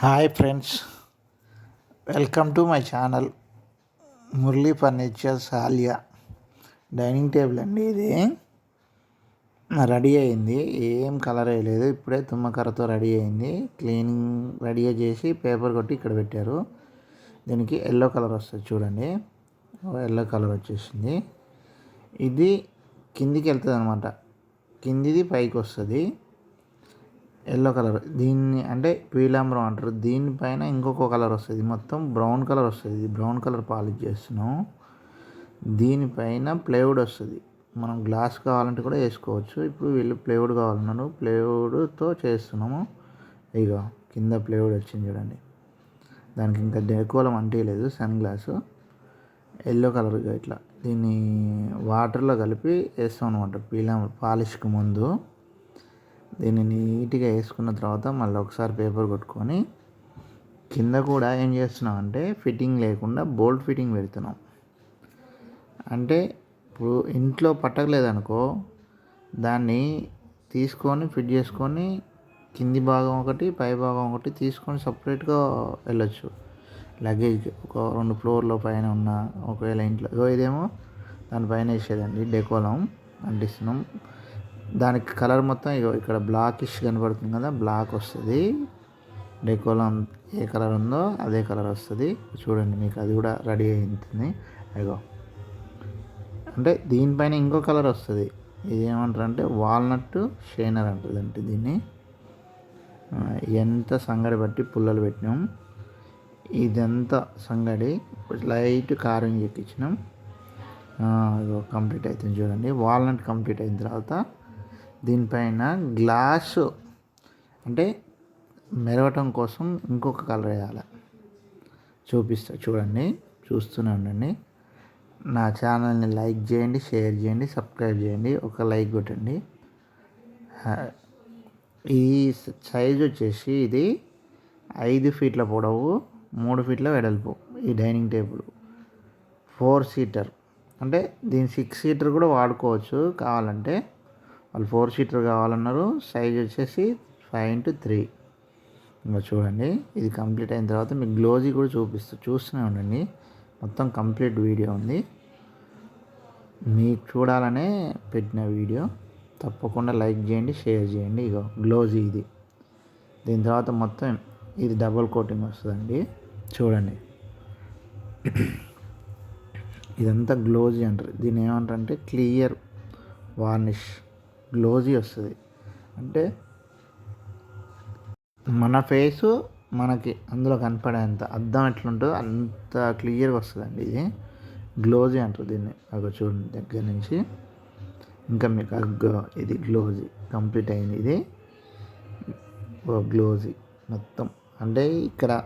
Hi friends welcome to my channel Murali furniture Salila dining table అండి ఇది. Ready అయింది ఏం కలర్ వేయలేదు ఇప్పుడే తుమ్మకర్రతో రెడీ అయింది. క్లీనింగ్ రెడీ చేసి పేపర్ కొట్టి ఇక్కడ పెట్టారు. దీనికి ఎల్లో కలర్ వస్తుంది చూడండి. ఎల్లో కలర్ వచ్చేసింది. ఇది కిందికి వెళ్తుంది అనమాట కిందిది పైకి వస్తుంది. Yellow colour. దీన్ని అంటే పీలాంబరం అంటారు. దీనిపైన ఇంకొక కలర్ వస్తుంది. మొత్తం బ్రౌన్ కలర్ వస్తుంది. బ్రౌన్ కలర్ పాలిష్ చేస్తున్నాం. దీనిపైన ప్లేవుడ్ వస్తుంది. మనం గ్లాస్ కావాలంటే కూడా వేసుకోవచ్చు. ఇప్పుడు వీళ్ళు ప్లేవుడ్ కావాలన్నారు. ప్లేవుడ్తో చేస్తున్నాము. ఇగో కింద ప్లేవుడ్ వచ్చింది చూడండి. దానికి ఇంకా డెకోలం అంటేయలేదు సన్ గ్లాసు. ఎల్లో కలర్గా ఇట్లా. దీన్ని వాటర్లో కలిపి వేస్తాం అనమాట పీలా పాలిష్కి ముందు. దీన్ని నీట్గా వేసుకున్న తర్వాత మళ్ళీ ఒకసారి పేపర్ కొట్టుకొని కింద కూడా ఏం చేస్తున్నాం అంటే ఫిట్టింగ్ లేకుండా బోల్ట్ ఫిట్టింగ్ పెడుతున్నాం అంటే ఇప్పుడు ఇంట్లో పట్టకలేదనుకో దాన్ని తీసుకొని ఫిట్ చేసుకొని కింది భాగం ఒకటి పై భాగం ఒకటి తీసుకొని సపరేట్గా వెళ్ళొచ్చు. లగేజ్ ఒక రెండు ఫ్లోర్లో పైన ఉన్న ఒకవేళ ఇంట్లో ఇదేమో దానిపైన వేసేదండి డెకోలం అంటిస్తున్నాం. దానికి కలర్ మొత్తం ఇక్కడ బ్లాకిష్ కనబడుతుంది కదా బ్లాక్ వస్తుంది. డెకోలం ఏ కలర్ ఉందో అదే కలర్ వస్తుంది. చూడండి మీకు అది కూడా రెడీ అవుతుంది అదిగో అంటే దీనిపైన ఇంకో కలర్ వస్తుంది. ఇది ఏమంటారు అంటే వాల్నట్ షైనర్ అంటుంది అంటే దీన్ని ఎంత సంగడి బట్టి పుల్లలు పెట్టినాం. ఇదంతా సంగడి. లైట్ కారం ఎక్కించినాం కంప్లీట్ అవుతుంది చూడండి. వాల్నట్ కంప్లీట్ అయిన తర్వాత దీనిపైన గ్లాసు అంటే మెరవటం కోసం ఇంకొక కలర్ వేయాలి. చూపిస్తా చూడండి చూస్తూనే ఉండండి. నా ఛానల్ని లైక్ చేయండి షేర్ చేయండి సబ్స్క్రైబ్ చేయండి ఒక లైక్ కొట్టండి. ఈ సైజ్ వచ్చేసి ఇది ఐదు ఫీట్ల పొడవు మూడు ఫీట్ల వెడల్పు ఈ డైనింగ్ టేబుల్. ఫోర్ సీటర్ అంటే దీని సిక్స్ సీటర్ కూడా వాడుకోవచ్చు కావాలంటే. వాళ్ళు ఫోర్ సీటర్ కావాలన్నారు సైజ్ వచ్చేసి ఫైవ్ ఇంటూ త్రీ ఇంకా చూడండి ఇది కంప్లీట్ అయిన తర్వాత మీకు గ్లోజీ కూడా చూపిస్తూ చూస్తూనే ఉండండి. మొత్తం కంప్లీట్ వీడియో ఉంది. మీకు చూడాలనే పెట్టిన వీడియో తప్పకుండా లైక్ చేయండి షేర్ చేయండి. ఇగో గ్లోజీ ఇది. దీని తర్వాత మొత్తం ఇది డబుల్ కోటింగ్ వస్తుందండి. చూడండి. ఇదంతా గ్లోజీ అంటారు. దీన్ని ఏమంటారంటే క్లియర్ వార్నిష్ గ్లోజీ వస్తుంది. అంటే మన ఫేసు మనకి అందులో కనపడేంత అర్థం ఎట్లుంటుందో అంత క్లియర్గా వస్తుందండి ఇది. గ్లోజీ అంటారు దీన్ని. అక్కడ చూడండి దగ్గర నుంచి. ఇంకా మీకు అగ్గ ఇది గ్లోజీ. కంప్లీట్ అయింది ఇది. గ్లోజీ మొత్తం. అంటే ఇక్కడ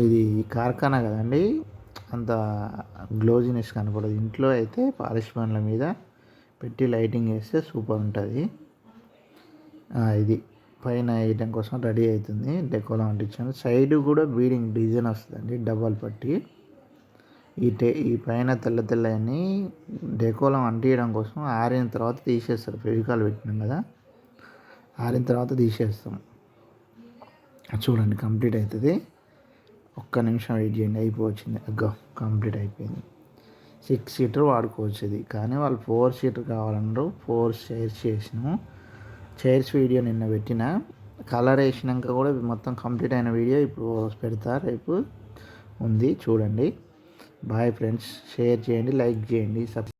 ఇది కార్ఖానా కదండి. అంత గ్లోజీనెస్ కనపడదు. ఇంట్లో అయితే పాలిష్ పనుల మీద పెట్టి లైటింగ్ వేస్తే సూపర్ ఉంటుంది. ఇది. పైన వేయడం కోసం రెడీ అవుతుంది. డెకోలో అంటించాను సైడ్ కూడా బీడింగ్ డిజైన్ వస్తుందండి డబల్ పట్టి. ఈ టే ఈ పైన తెల్ల తెల్లని డెకోలం అంటించడం కోసం ఆరిన తర్వాత తీసేస్తారు. ఫెవికాల్ పెట్టినాం కదా ఆరిన తర్వాత తీసేస్తాం. చూడండి కంప్లీట్ అవుతుంది. ఒక్క నిమిషం వెయిట్ చేయండి అయిపోవచ్చింది. అగ్గో కంప్లీట్ అయిపోయింది. సిక్స్ సీటర్ వాడుకోవచ్చు ఇది కానీ వాళ్ళు ఫోర్ సీటర్ కావాలన్నారు ఫోర్ చైర్స్ చేసినాము చైర్స్ వీడియో నిన్న పెట్టిన. కలర్ వేసినాక కూడా మొత్తం కంప్లీట్ అయిన వీడియో ఇప్పుడు పెడతా రేపు ఉంది. చూడండి. Bye friends. షేర్ చేయండి లైక్ చేయండి సబ్